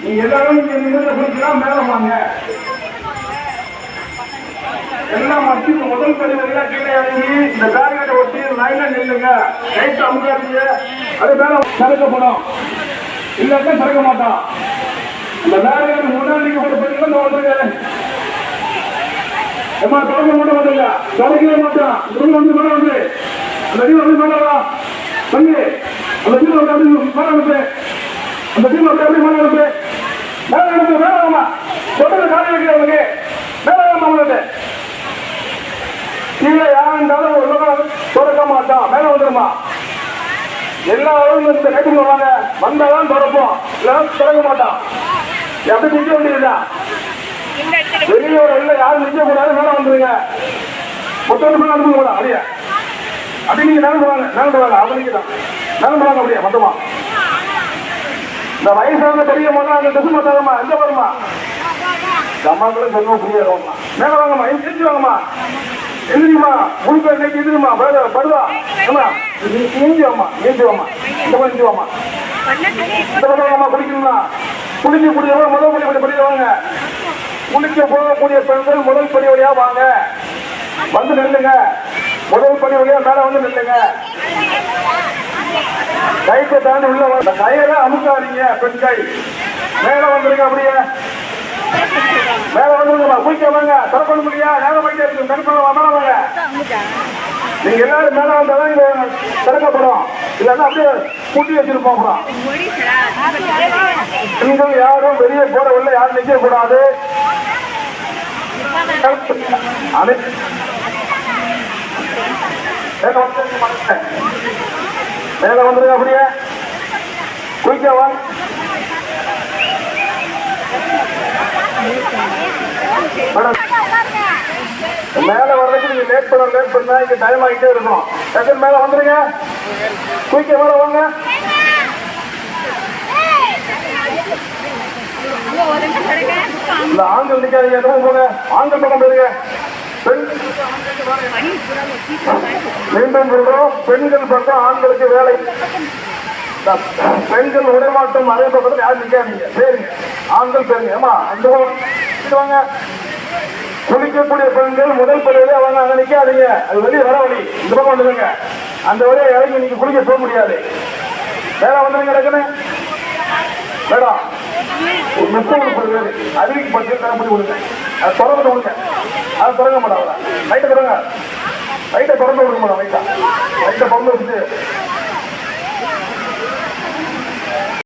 நீங்க எல்லாரும் இங்க நிமிர்ந்து குளிக்கலாம், மேல வாங்க. எல்லாம் மத்தி முதல் படி கீழே இறங்கி இந்த பேரிகேட்டை ஒட்டி லைன்ல நில்லுங்க ரைட் அமுக்காதீங்க அது மேல சறுக்கப்படும் இல்லாட்டா சறுக்க மாட்டான் இந்த பேரிகேட் முன்னாடி ஒரு பெரிய வந்துருங்க ஏமா தொடங்க மட்டும் வந்துங்க தொடங்கவே மாட்டான். திரும்ப வந்து மேல வந்து. அந்த டீம் வந்து மேல வா. தம்பி அந்த டீம் வந்து மேல அனுப்பு அந்த டீம் வந்து மேல அனுப்பு மேல அனுப்பு மேல வாமா தொடர்ந்து காலி வைக்கிறவங்க மேல வாமா கீழே யாருந்தாலும் ஒரு மாட்டான். மேல வந்துருமா எல்லாரும் இந்த வந்தாதான் திறப்போம் இல்லைன்னா திறக்க மாட்டான். எப்படி நிக்க வேண்டியதுதான் வெளியோட இல்ல யாரும் நிக்க கூடாது மேல வந்துருங்க. மொத்தம் மேல அனுப்ப கூடாது அப்படியே. அப்படி நீங்க நடந்து வாங்க நடந்து வாங்க அவனுக்கு தான். நடந்து வாங்க அப்படியே மொத்தமா. இந்த வயசான பெரிய மொழி அந்த ட்ரெஸ் மாத்தாதம்மா எந்த வருமா அம்மாக்களும் சொல்லுவோம் புரியாதவங்கம்மா மேல வாங்கம்மா எந்திரிச்சு வாங்கம்மா. எந்திரிமா முழுக்க இன்னைக்கு எதிரிமா படுதா படுதா. ஏமா ஏஞ்சி வாமா ஏஞ்சி வாமா இந்த மாதிரி ஏஞ்சி வாமா இந்த மாதிரி வாமா குளிக்கணும்னா குளிக்க கூடியவங்க முதல் படி படி படிக்கிறவங்க குளிக்க போகக்கூடிய பெண்கள் முதல் படி வழியா வாங்க. வந்து நில்லுங்க. முதல் படி வழியா மேல வந்து நில்லுங்க. கைத்தை தாண்டி உள்ள வந்த கயிறை அமுக்காதீங்க பெண்கள். மேல வந்துருங்க அப்படியே. மேல வந்துருங்கம்மா. குளிக்க வாங்க. திறப்பட முடியா நேரம் போயிட்டே இருக்கு. கருப்பணம் மேல வாங்க. நீங்க எல்லாரும் மேல வந்தாதான் இங்க திறக்கப்படும் இல்லைன்னா அப்படியே கூட்டி வச்சிருப்போம் அப்புறம் நீங்கள் யாரும் வெளியே போற உள்ள யாரும் நிக்க கூடாது. மேல வந்துருங்க அப்படியே. குயிக்க மேடம். மேல வர்றதுக்கு நீங்க லேட் பண்ண லேட் பண்ணா இங்க டைம் ஆகிட்டே இருக்கும். செகண்ட் மேல வந்துருங்க. குயிக்க மேல வாங்க. இந்த ஆண்கள் நிக்காதீங்க எதுவும் போங்க ஆண்கள் பக்கம் போயிருங்க. பெண் மீண்டும் சொல்றோம் பெண்கள் பக்கம் ஆண்களுக்கு வேலை. இந்த பெண்கள் உடைமாட்டம் அதே பக்கத்தில் யாரும் நிக்காதீங்க. சரிங்க ஆண்கள் பேருங்க. ஏமா அந்த வாங்க. குளிக்கக்கூடிய பெண்கள் முதல் பகுதியிலே அவங்க அங்க நிற்காதீங்க அது வெளியே வர வழி. இந்த பக்கம் வந்துருங்க. அந்த வழியை இறங்கி நீங்க குளிக்க போக முடியாது. வேற வந்துடுங்க டக்குன்னு மேடம் ஒரு முப்பது முப்பது பேர் அறிவிக்கு பத்து தரப்படி விடுங்க அது திறந்து விடுங்க அது திறங்க மாட்டாங்க லைட்டை திறங்க. லைட்டை திறந்து விடுங்க மேடம் லைட்டா லைட்டை திறந்து வச்சுட்டு.